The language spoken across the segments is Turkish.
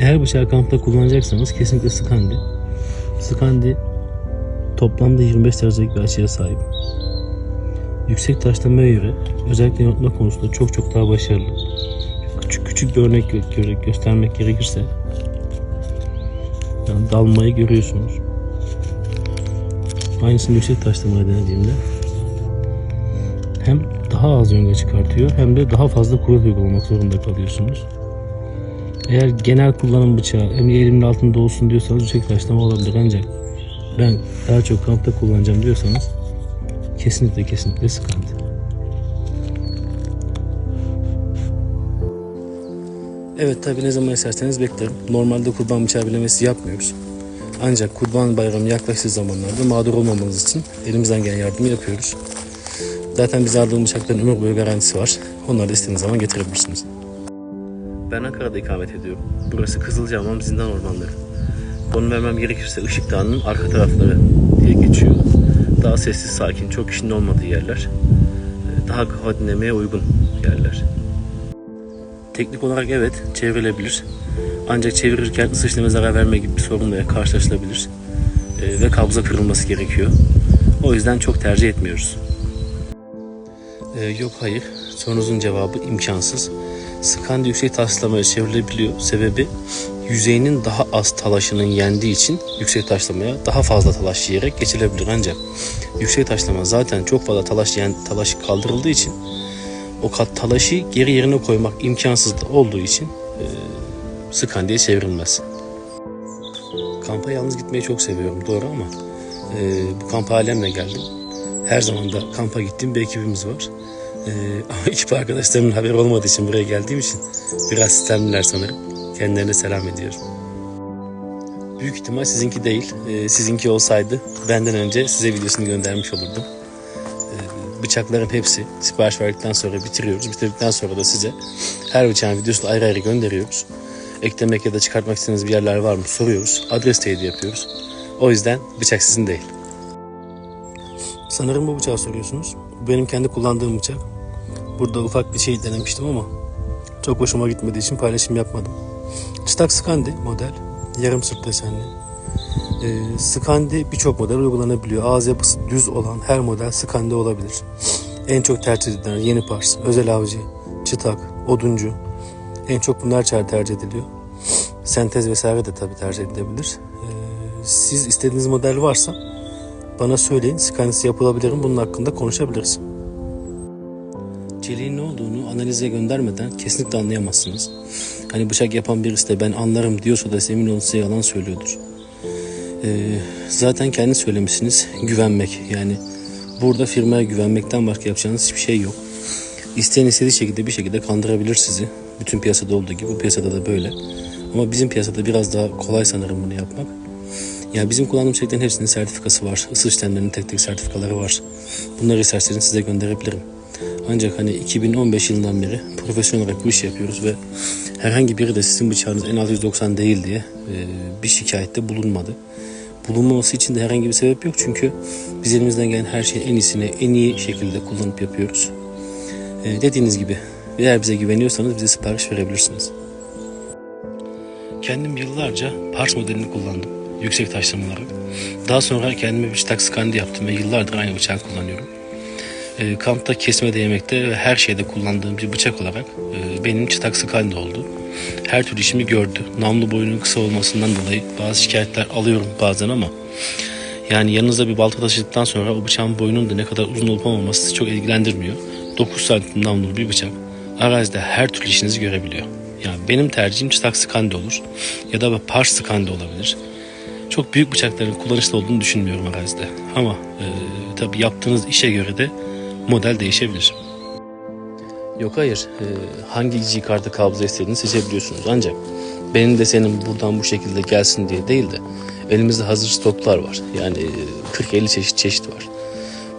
Eğer bıçağı kampta kullanacaksanız kesinlikle Skandi. Skandi toplamda 25 derecelik bir açıya sahip. Yüksek taşlamaya göre özellikle yontma konusunda çok çok daha başarılı. Küçük küçük bir örnek gö- göstermek gerekirse yani dalmayı görüyorsunuz. Aynısını yüksek taşlamaya denediğimde hem daha az yonga çıkartıyor hem de daha fazla kuvvet uygulamak zorunda kalıyorsunuz. Eğer genel kullanım bıçağı hem elimin altında olsun diyorsanız yüksek taşlama olabilir ancak ben daha çok kampta kullanacağım diyorsanız kesinlikle kesinlikle sıkıntı. Evet tabi ne zaman isterseniz beklerim. Normalde kurban bıçağı bilemesi yapmıyoruz. Ancak kurban bayramı yaklaştığı zamanlarda mağdur olmamanız için elimizden gelen yardımı yapıyoruz. Zaten bize aldığım bıçakların ömür boyu garantisi var. Onları da istediğiniz zaman getirebilirsiniz. Ben Ankara'da ikamet ediyorum. Burası Kızılcahamam Zindan Ormanları. Konu vermem gerekirse Işık Dağı'nın arka tarafları diye geçiyor. Daha sessiz, sakin, çok kişinin olmadığı yerler. Ee, Daha kafa dinlemeye uygun yerler. Teknik olarak evet çevrilebilir. Ancak çevirirken ısı işleme zarar verme gibi bir sorunla karşılaşılabilir. Ee, ve kabza kırılması gerekiyor. O yüzden çok tercih etmiyoruz. Ee, yok hayır. Sorunuzun cevabı imkansız. Skandi yüksek taşlamaya çevrilebiliyor. Sebebi yüzeyinin daha az talaşının yendiği için yüksek taşlamaya daha fazla talaş yiyerek geçilebilir. Ancak yüksek taşlama zaten çok fazla talaş yiyen talaş kaldırıldığı için o kat talaşı geri yerine koymak imkansız olduğu için e, Skandi'ye çevrilmez. Kampa yalnız gitmeyi çok seviyorum doğru ama e, bu kampa alemle geldim. Her zaman da kampa gittiğim bir ekibimiz var. E, ama ekip arkadaşlarımın haberi olmadığı için buraya geldiğim için biraz sistemliler sanırım. Kendilerine selam ediyorum. Büyük ihtimal sizinki değil. E, sizinki olsaydı benden önce size videosunu göndermiş olurdum. E, bıçakların hepsi sipariş verdikten sonra bitiriyoruz. Bitirdikten sonra da size her bıçağın videosunu ayrı ayrı gönderiyoruz. Eklemek ya da çıkartmak istediğiniz bir yerler var mı soruyoruz. Adres teyidi yapıyoruz. O yüzden bıçak sizin değil. Sanırım bu bıçağı soruyorsunuz. Bu benim kendi kullandığım bıçak. Burada ufak bir şey denemiştim ama çok hoşuma gitmediği için paylaşım yapmadım. Çıtak Skandi model. Yarım sırt desenli. Ee, Skandi birçok model uygulanabiliyor. Ağız yapısı düz olan her model Skandi olabilir. En çok tercih edilen yeni pars, özel avcı, çıtak, oduncu. En çok bunlar tercih ediliyor. Sentez vesaire de tabii tercih edilebilir. Ee, siz istediğiniz model varsa bana söyleyin. Skandisi yapılabilirim. Bunun hakkında konuşabiliriz. Çeliğin ne olduğunu analize göndermeden kesinlikle anlayamazsınız. Hani bıçak yapan birisi de ben anlarım diyorsa da emin olun size yalan söylüyordur. Ee, zaten kendi söylemişsiniz güvenmek. Yani burada firmaya güvenmekten başka yapacağınız hiçbir şey yok. İsteyen istediği şekilde bir şekilde kandırabilir sizi. Bütün piyasada olduğu gibi bu piyasada da böyle. Ama bizim piyasada biraz daha kolay sanırım bunu yapmak. Yani bizim kullandığımız şeylerin hepsinin sertifikası var. Isı işlemlerinin tek tek sertifikaları var. Bunları isterseniz size gönderebilirim. Ancak hani 2015 yılından beri profesyonel olarak bu işi yapıyoruz ve herhangi biri de sizin bıçağınız en az 190 değil diye e, bir şikayette bulunmadı. Bulunmaması için de herhangi bir sebep yok çünkü biz elimizden gelen her şeyin en iyisini en iyi şekilde kullanıp yapıyoruz. E, dediğiniz gibi eğer bize güveniyorsanız bize sipariş verebilirsiniz. Kendim yıllarca Pars modelini kullandım. Yüksek taşlamaları. Daha sonra kendime bir çıtak skandi yaptım ve yıllardır aynı bıçağı kullanıyorum. E, kampta kesme de yemekte ve her şeyde kullandığım bir bıçak olarak e, benim çıtak skandi oldu. Her türlü işimi gördü. Namlu boyunun kısa olmasından dolayı bazı şikayetler alıyorum bazen ama yani yanınızda bir balta taşıdıktan sonra o bıçağın boyunun da ne kadar uzun olup olmaması sizi çok ilgilendirmiyor. 9 santim namlulu bir bıçak arazide her türlü işinizi görebiliyor. Yani benim tercihim çıtak skandi olur ya da pars skandi olabilir. Çok büyük bıçakların kullanışlı olduğunu düşünmüyorum arazide. Ama e, tabii yaptığınız işe göre de model değişebilir. Yok hayır. E, hangi G kartı kablo istediğini seçebiliyorsunuz. Ancak benim de senin buradan bu şekilde gelsin diye değil de elimizde hazır stoklar var. Yani e, 40-50 çeşit çeşit var.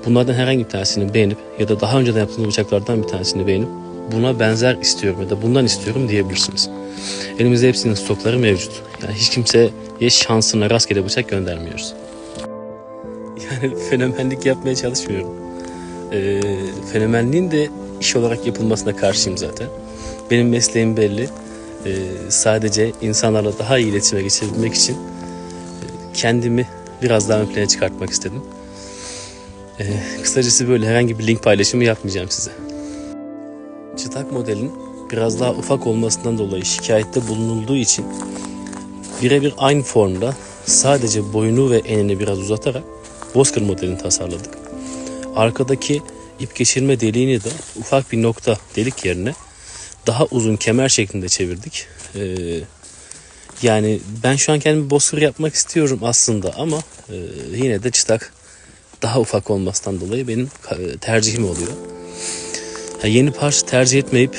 Bunlardan herhangi bir tanesini beğenip ya da daha önceden yaptığınız bıçaklardan bir tanesini beğenip buna benzer istiyorum ya da bundan istiyorum diyebilirsiniz. Elimizde hepsinin stokları mevcut. Yani hiç kimseye şansına rastgele bıçak göndermiyoruz. Yani fenomenlik yapmaya çalışmıyorum. Ee, fenomenliğin de iş olarak yapılmasına karşıyım zaten. Benim mesleğim belli. e, sadece insanlarla daha iyi iletişime geçebilmek için e, kendimi biraz daha ön plana çıkartmak istedim. E, kısacası böyle herhangi bir link paylaşımı yapmayacağım size. Çıtak modelin biraz daha ufak olmasından dolayı şikayette bulunulduğu için birebir aynı formda sadece boyunu ve enini biraz uzatarak Bozkır modelini tasarladık. Arkadaki ip geçirme deliğini de ufak bir nokta delik yerine daha uzun kemer şeklinde çevirdik. Ee, yani ben şu an kendimi Bozkır yapmak istiyorum aslında ama e, yine de çıtak daha ufak olmasından dolayı benim ka- tercihim oluyor. Ha, yeni parça tercih etmeyip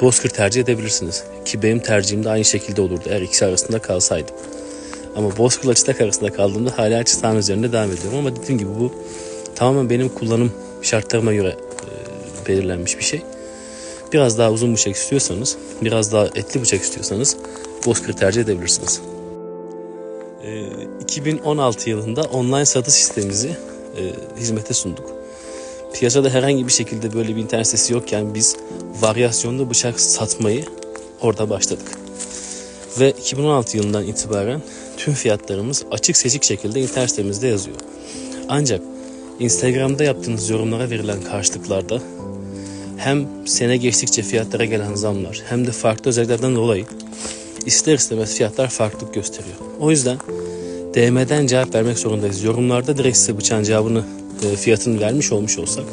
Bozkır tercih edebilirsiniz. Ki benim tercihim de aynı şekilde olurdu eğer ikisi arasında kalsaydım. Ama Bozkır'la çıtak arasında kaldığımda hala çıtağın üzerinde devam ediyorum. Ama dediğim gibi bu tamamen benim kullanım şartlarıma göre e, belirlenmiş bir şey. Biraz daha uzun bıçak istiyorsanız, biraz daha etli bıçak istiyorsanız Bozkır tercih edebilirsiniz. E, 2016 yılında online satış sistemimizi e, hizmete sunduk. Piyasada herhangi bir şekilde böyle bir internet sitesi yokken biz varyasyonlu bıçak satmayı orada başladık. Ve 2016 yılından itibaren tüm fiyatlarımız açık seçik şekilde internet sitemizde yazıyor. Ancak Instagram'da yaptığınız yorumlara verilen karşılıklarda hem sene geçtikçe fiyatlara gelen zamlar hem de farklı özelliklerden dolayı ister istemez fiyatlar farklılık gösteriyor. O yüzden DM'den cevap vermek zorundayız. Yorumlarda direkt size bıçağın cevabını, e, fiyatını vermiş olmuş olsak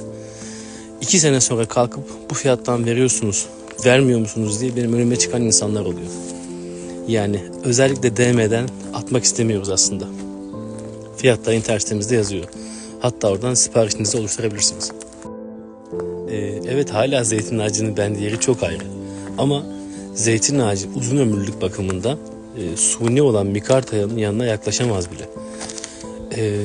iki sene sonra kalkıp bu fiyattan veriyorsunuz, vermiyor musunuz diye benim önüme çıkan insanlar oluyor. Yani özellikle DM'den atmak istemiyoruz aslında. Fiyatlar internet sitemizde yazıyor. Hatta oradan siparişinizi oluşturabilirsiniz. Ee, evet hala zeytin ağacının bende yeri çok ayrı. Ama zeytin ağacı uzun ömürlülük bakımında e, suni olan mikartanın yanına yaklaşamaz bile. Ee,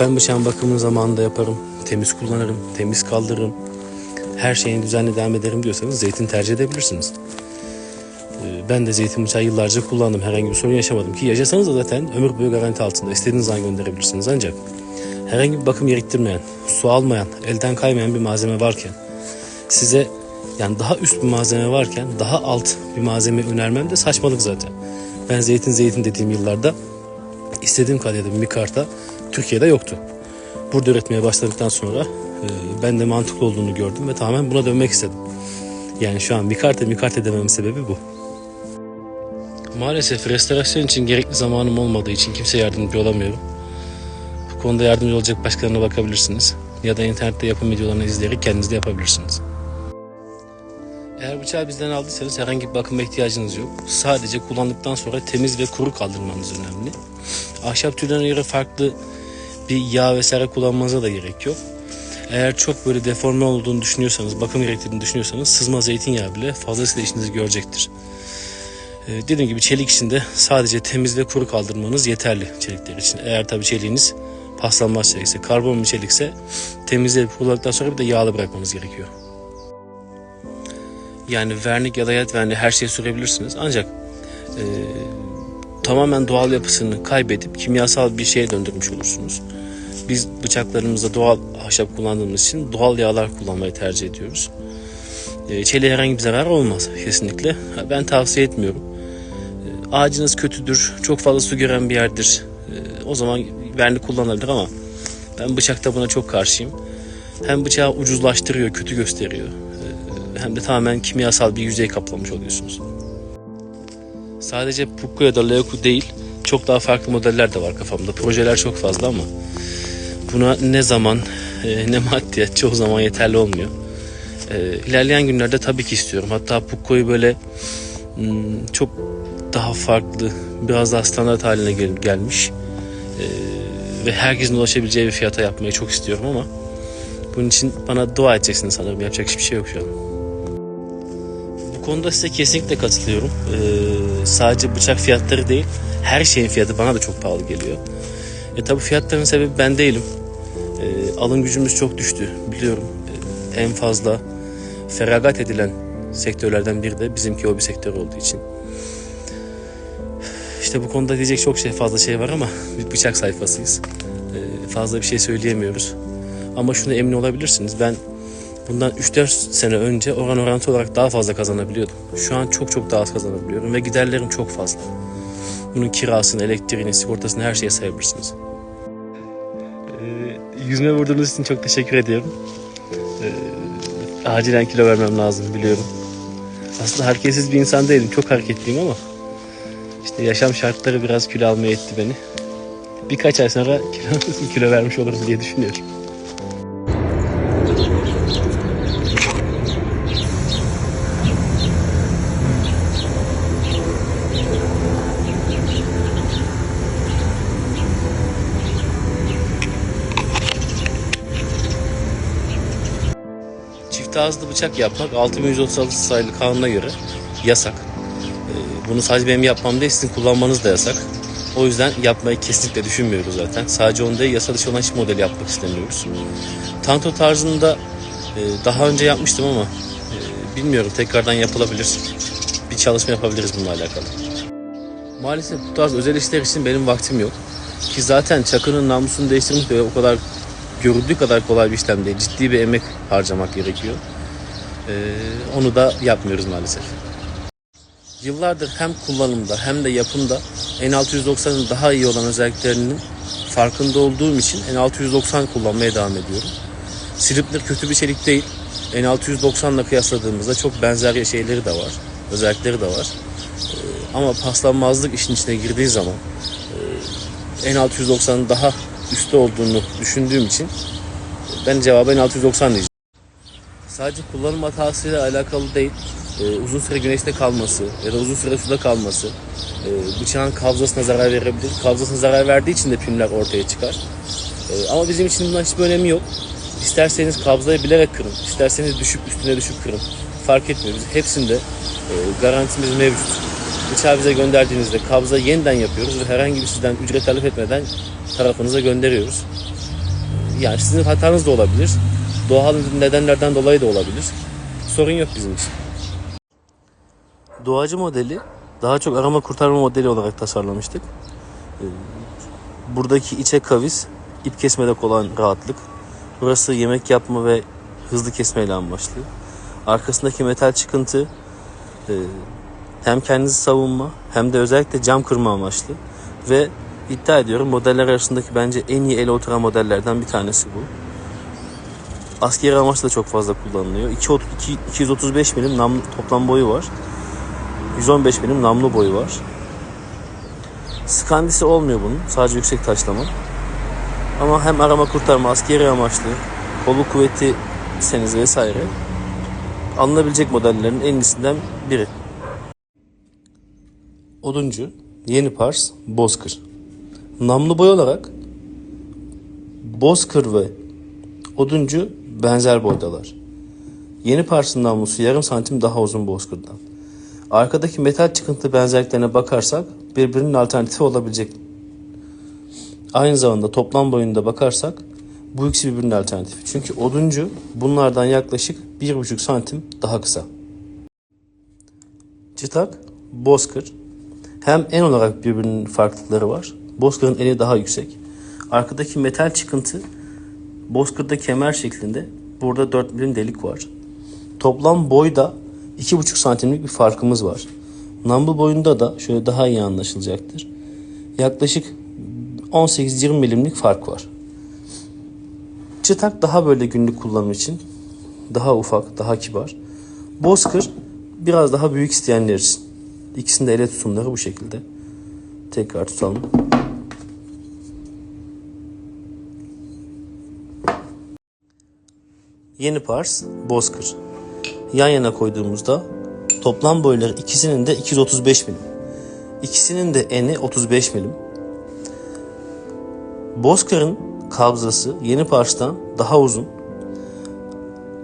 ben bıçağın bakımını zamanında yaparım. Temiz kullanırım, temiz kaldırırım. Her şeyin düzenli devam ederim diyorsanız zeytin tercih edebilirsiniz. Ee, Ben de zeytin bıçağı yıllarca kullandım. Herhangi bir sorun yaşamadım ki yaşasanız da zaten ömür boyu garanti altında. İstediğiniz zaman gönderebilirsiniz ancak herhangi bir bakım gerektirmeyen, su almayan, elden kaymayan bir malzeme varken size yani daha üst bir malzeme varken daha alt bir malzeme önermem de saçmalık zaten. Ben zeytin zeytin dediğim yıllarda istediğim kalitede bir mikarta Türkiye'de yoktu. Burada üretmeye başladıktan sonra e, ben de mantıklı olduğunu gördüm ve tamamen buna dönmek istedim. Yani şu an mikarta mikarta dememin sebebi bu. Maalesef restorasyon için gerekli zamanım olmadığı için kimse yardımcı olamıyorum. Bu konuda yardımcı olacak başkalarına bakabilirsiniz. Ya da internette yapım videolarını izleyerek kendiniz de yapabilirsiniz. Eğer bıçağı bizden aldıysanız herhangi bir bakıma ihtiyacınız yok. Sadece kullandıktan sonra temiz ve kuru kaldırmanız önemli. Ahşap türlerine göre farklı bir yağ vesaire kullanmanıza da gerek yok. Eğer çok böyle deforme olduğunu düşünüyorsanız, bakım gerektiğini düşünüyorsanız sızma zeytinyağı bile fazlasıyla işinizi görecektir. Ee, dediğim gibi çelik için de sadece temiz ve kuru kaldırmanız yeterli çelikler için. Eğer tabii çeliğiniz paslanmaz çelikse, karbon bir çelikse temizleyip kullandıktan sonra bir de yağlı bırakmanız gerekiyor. Yani vernik ya da yat verniği her şeyi sürebilirsiniz. Ancak e, tamamen doğal yapısını kaybedip kimyasal bir şeye döndürmüş olursunuz. Biz bıçaklarımızda doğal ahşap kullandığımız için doğal yağlar kullanmayı tercih ediyoruz. E, çeliğe herhangi bir zarar olmaz kesinlikle. Ben tavsiye etmiyorum. E, ağacınız kötüdür, çok fazla su gören bir yerdir. E, o zaman vernik kullanılır ama ben bıçakta buna çok karşıyım. Hem bıçağı ucuzlaştırıyor, kötü gösteriyor. E, hem de tamamen kimyasal bir yüzey kaplamış oluyorsunuz. Sadece Pukko ya da Leoku değil, çok daha farklı modeller de var kafamda. Projeler çok fazla ama buna ne zaman e, ne maddiyat çoğu zaman yeterli olmuyor. E, ilerleyen günlerde tabii ki istiyorum. Hatta Pukko'yu böyle hmm, çok daha farklı, biraz daha standart haline gel- gelmiş ve herkesin ulaşabileceği bir fiyata yapmayı çok istiyorum ama bunun için bana dua edeceksiniz sanırım. Yapacak hiçbir şey yok şu an. Bu konuda size kesinlikle katılıyorum. Ee, sadece bıçak fiyatları değil, her şeyin fiyatı bana da çok pahalı geliyor. E tabi fiyatların sebebi ben değilim. Ee, alım gücümüz çok düştü biliyorum. Ee, en fazla feragat edilen sektörlerden biri de bizimki o bir sektör olduğu için. İşte bu konuda diyecek çok şey fazla şey var ama bir bıçak sayfasıyız. Ee, fazla bir şey söyleyemiyoruz. Ama şunu emin olabilirsiniz ben Bundan 3-4 sene önce oran orantı olarak daha fazla kazanabiliyordum. Şu an çok çok daha az kazanabiliyorum ve giderlerim çok fazla. Bunun kirasını, elektriğini, sigortasını her şeye sayabilirsiniz. Ee, yüzme vurduğunuz için çok teşekkür ediyorum. Ee, acilen kilo vermem lazım biliyorum. Aslında hareketsiz bir insan değilim. Çok hareketliyim ama işte yaşam şartları biraz kilo almaya etti beni. Birkaç ay sonra kilo, kilo vermiş olurum diye düşünüyorum. Çift ağızlı bıçak yapmak 6136 sayılı kanuna göre yasak. Ee, Bunu sadece benim yapmam değil sizin kullanmanız da yasak. O yüzden yapmayı kesinlikle düşünmüyoruz zaten. Sadece onu değil yasa dışı olan hiç model yapmak istemiyoruz. Tanto tarzında e, daha önce yapmıştım ama e, bilmiyorum tekrardan yapılabilir. Bir çalışma yapabiliriz bununla alakalı. Maalesef bu tarz özel işler için benim vaktim yok. Ki zaten çakının namusunu değiştirmek de o kadar görüldüğü kadar kolay bir işlem değil. Ciddi bir emek harcamak gerekiyor. Ee, onu da yapmıyoruz maalesef. Yıllardır hem kullanımda hem de yapımda N690'ın daha iyi olan özelliklerinin farkında olduğum için N690 kullanmaya devam ediyorum. Slipner kötü bir çelik değil. N690 ile kıyasladığımızda çok benzer şeyleri de var. Özellikleri de var. Ee, ama paslanmazlık işin içine girdiği zaman e, N690'ın daha üstte olduğunu düşündüğüm için ben cevabı N690 diyeceğim. Sadece kullanım hatasıyla alakalı değil. Ee, uzun süre güneşte kalması ya da uzun süre suda kalması e, bıçağın kabzasına zarar verebilir. Kabzasına zarar verdiği için de pimler ortaya çıkar. Ee, ama bizim için bundan hiçbir önemi yok. İsterseniz kabzayı bilerek kırın, isterseniz düşüp üstüne düşüp kırın. Fark etmiyor. Biz hepsinde e, garantimiz mevcut. Bıçağı bize gönderdiğinizde kabzayı yeniden yapıyoruz ve herhangi bir sizden ücret talep etmeden tarafınıza gönderiyoruz. Yani sizin hatanız da olabilir. Doğal nedenlerden dolayı da olabilir. Sorun yok bizim için. Doğacı modeli daha çok arama kurtarma modeli olarak tasarlamıştık. Ee, Buradaki içe kavis, ip kesmede olan rahatlık. Burası yemek yapma ve hızlı kesmeyle amaçlı. Arkasındaki metal çıkıntı e, hem kendinizi savunma hem de özellikle cam kırma amaçlı. Ve iddia ediyorum modeller arasındaki bence en iyi ele oturan modellerden bir tanesi bu. Askeri amaçla çok fazla kullanılıyor. 2, 235 milim toplam boyu var. 115 milim namlu boyu var. Skandisi olmuyor bunun. Sadece yüksek taşlama. Ama hem arama kurtarma, askeri amaçlı, kolu kuvveti seniz vesaire alınabilecek modellerin en iyisinden biri. Oduncu, Yeni Pars, Bozkır. Namlu boy olarak Bozkır ve Oduncu benzer boydalar. Yeni Pars'ın namlusu yarım santim daha uzun Bozkır'dan. Arkadaki metal çıkıntı benzerliklerine bakarsak birbirinin alternatifi olabilecek. Aynı zamanda toplam boyunda bakarsak bu ikisi birbirinin alternatifi. Çünkü oduncu bunlardan yaklaşık 1,5 santim daha kısa. Çıtak, bozkır. Hem en olarak birbirinin farklılıkları var. Bozkır'ın eni daha yüksek. Arkadaki metal çıkıntı bozkırda kemer şeklinde. Burada 4 milim delik var. Toplam boyda 2,5 santimlik bir farkımız var. Numble boyunda da şöyle daha iyi anlaşılacaktır. Yaklaşık 18-20 milimlik fark var. Çıtak daha böyle günlük kullanım için daha ufak, daha kibar. Bozkır biraz daha büyük isteyenler için. İkisinin de ele tutumları bu şekilde. Tekrar tutalım. Yeni Pars, Bozkır. Yan yana koyduğumuzda toplam boyları ikisinin de 235 milim. İkisinin de eni 35 milim. Bozkır'ın kabzası Yeni Pars'tan daha uzun.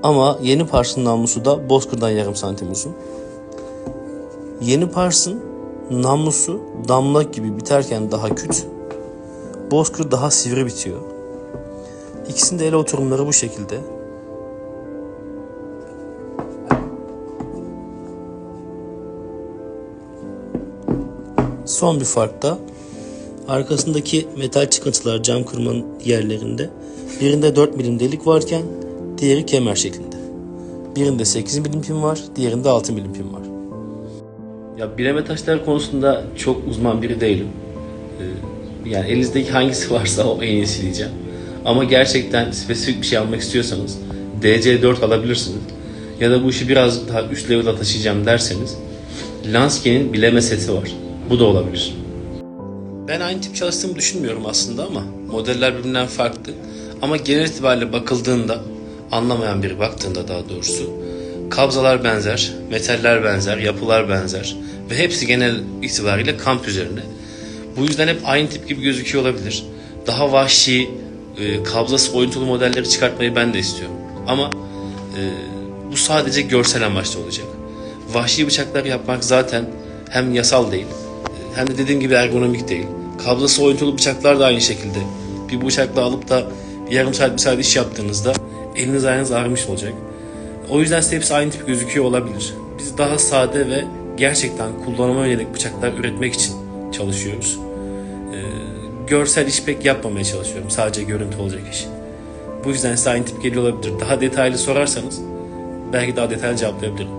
Ama Yeni Pars'ın namlusu da Bozkır'dan yarım santim uzun. Yeni Pars'ın namlusu damla gibi biterken daha küt. Bozkır daha sivri bitiyor. İkisinin de el oturumları bu şekilde. Son bir fark da arkasındaki metal çıkıntılar cam kırmanın yerlerinde birinde 4 milim delik varken diğeri kemer şeklinde. Birinde 8 milim pin var, diğerinde 6 milim pin var. Ya bileme taşları konusunda çok uzman biri değilim. Ee, Yani elinizdeki hangisi varsa o en iyisi diyeceğim. Ama gerçekten spesifik bir şey almak istiyorsanız DC4 alabilirsiniz. Ya da bu işi biraz daha üst level'a taşıyacağım derseniz Lansky'nin bileme seti var. Bu da olabilir. Ben aynı tip çalıştığımı düşünmüyorum aslında ama modeller birbirinden farklı. Ama genel itibariyle bakıldığında, anlamayan biri baktığında daha doğrusu, kabzalar benzer, metaller benzer, yapılar benzer ve hepsi genel itibariyle kamp üzerine. Bu yüzden hep aynı tip gibi gözüküyor olabilir. Daha vahşi, e, kabzası oyuntulu modelleri çıkartmayı ben de istiyorum. Ama e, bu sadece görsel amaçlı olacak. Vahşi bıçaklar yapmak zaten hem yasal değil hem de dediğim gibi ergonomik değil. Kablosu oyuntulu bıçaklar da aynı şekilde. Bir bıçakla alıp da bir yarım saat bir saat iş yaptığınızda eliniz ayağınız ağrımış olacak. O yüzden size hepsi aynı tip gözüküyor olabilir. Biz daha sade ve gerçekten kullanıma yönelik bıçaklar üretmek için çalışıyoruz. Ee, görsel iş pek yapmamaya çalışıyorum. Sadece görüntü olacak iş. Bu yüzden size aynı tip geliyor olabilir. Daha detaylı sorarsanız belki daha detaylı cevaplayabilirim.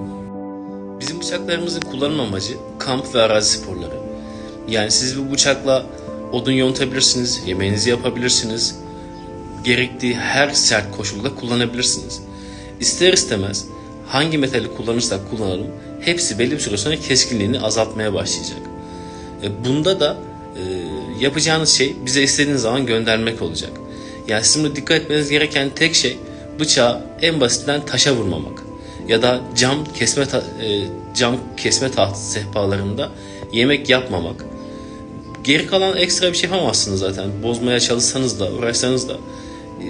Bizim bıçaklarımızın kullanım amacı kamp ve arazi sporları. Yani siz bu bıçakla odun yontabilirsiniz, yemeğinizi yapabilirsiniz. Gerektiği her sert koşulda kullanabilirsiniz. İster istemez hangi metali kullanırsak kullanalım hepsi belli bir süre sonra keskinliğini azaltmaya başlayacak. E, Bunda da e, yapacağınız şey bize istediğiniz zaman göndermek olacak. Yani sizin dikkat etmeniz gereken tek şey bıçağı en basitinden taşa vurmamak. Ya da cam kesme e, cam kesme tahtı sehpalarında yemek yapmamak. Geri kalan ekstra bir şey yapamazsınız zaten. Bozmaya çalışsanız da uğraşsanız da e,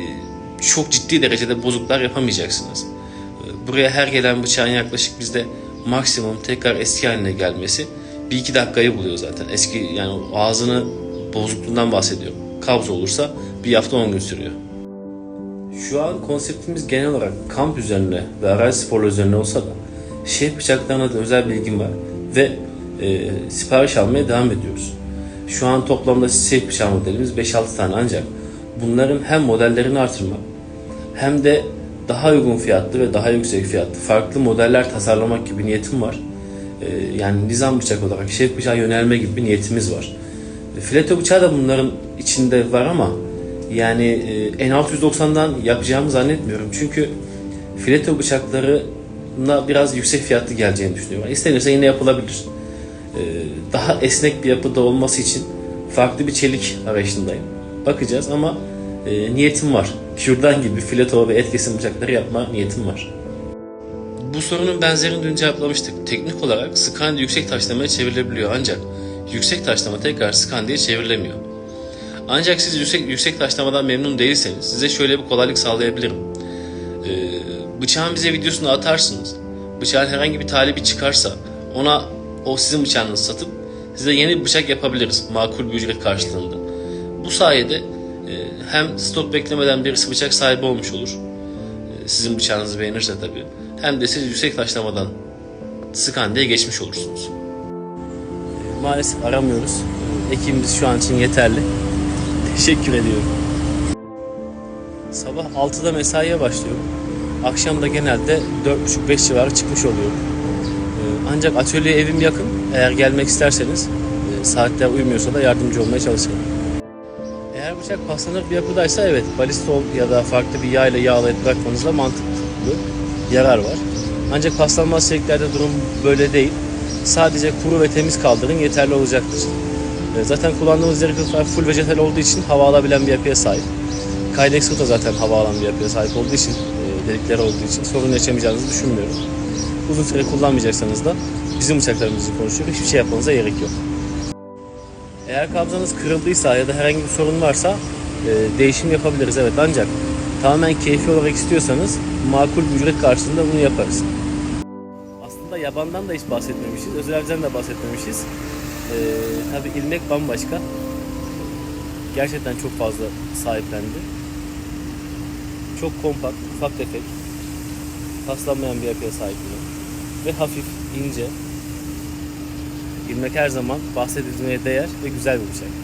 çok ciddi derecede bozuklar yapamayacaksınız. E, Buraya her gelen bıçağın yaklaşık bizde maksimum tekrar eski haline gelmesi bir iki dakikayı buluyor zaten. Eski yani ağzını bozukluğundan bahsediyorum. Kabz olursa bir hafta 10 gün sürüyor. Şu an konseptimiz genel olarak kamp üzerine ve arazi sporları üzerine olsa da şef bıçaklarına da özel bilgim var ve e, sipariş almaya devam ediyoruz. Şu an toplamda şef bıçağı modelimiz 5-6 tane ancak bunların hem modellerini artırmak hem de daha uygun fiyatlı ve daha yüksek fiyatlı farklı modeller tasarlamak gibi niyetim var. E, yani nizam bıçak olarak şef bıçağı yönelme gibi bir niyetimiz var. Fileto bıçağı da bunların içinde var ama yani e, N690'dan yapacağımı zannetmiyorum. Çünkü fileto bıçaklarına biraz yüksek fiyatlı geleceğini düşünüyorum. İstenirse yine yapılabilir. E, Daha esnek bir yapıda olması için farklı bir çelik arayışındayım. Bakacağız ama e, niyetim var. Kürdan gibi fileto ve et kesim bıçakları yapma niyetim var. Bu sorunun benzerini dün cevaplamıştık. Teknik olarak Scandi yüksek taşlamaya çevrilebiliyor ancak yüksek taşlama tekrar Scandi'ye çevrilemiyor. Ancak siz yüksek, yüksek taşlamadan memnun değilseniz size şöyle bir kolaylık sağlayabilirim. Ee, bıçağın bize videosunu atarsınız. Bıçağın herhangi bir talibi çıkarsa ona o sizin bıçağınızı satıp size yeni bir bıçak yapabiliriz makul bir ücret karşılığında. Bu sayede e, hem stok beklemeden birisi bıçak sahibi olmuş olur. E, sizin bıçağınızı beğenirse tabii. Hem de siz yüksek taşlamadan Scandi'ye geçmiş olursunuz. Maalesef aramıyoruz. Ekibimiz şu an için yeterli. Teşekkür ediyorum. Sabah 6'da mesaiye başlıyorum. Akşam da genelde 4.30-5 civarı çıkmış oluyorum. Ancak atölye evim yakın. Eğer gelmek isterseniz e, saatler uymuyorsa da yardımcı olmaya çalışırım. Eğer bıçak paslanır bir yapıdaysa evet balistol ya da farklı bir yağ ile yağlayıp bırakmanızda mantıklı yarar var. Ancak paslanmaz çeliklerde durum böyle değil. Sadece kuru ve temiz kaldırın yeterli olacaktır. E, Zaten kullandığımız zerifler full vejetal olduğu için hava alabilen bir yapıya sahip. Kydex da zaten hava alan bir yapıya sahip olduğu için, e, delikleri olduğu için sorun yaşamayacağınızı düşünmüyorum. Uzun süre kullanmayacaksanız da bizim bıçaklarımızı konuşuyor. Hiçbir şey yapmanıza gerek yok. Eğer kabzanız kırıldıysa ya da herhangi bir sorun varsa e, değişim yapabiliriz evet ancak tamamen keyfi olarak istiyorsanız makul bir ücret karşılığında bunu yaparız. Aslında yabandan da hiç bahsetmemişiz, özelden de bahsetmemişiz. Ee, tabii ilmek bambaşka. Gerçekten çok fazla sahiplendi. Çok kompakt, ufak tefek, paslanmayan bir yapıya sahip. Ve hafif, ince. İlmek her zaman bahsedilmeye değer ve güzel bir bıçak.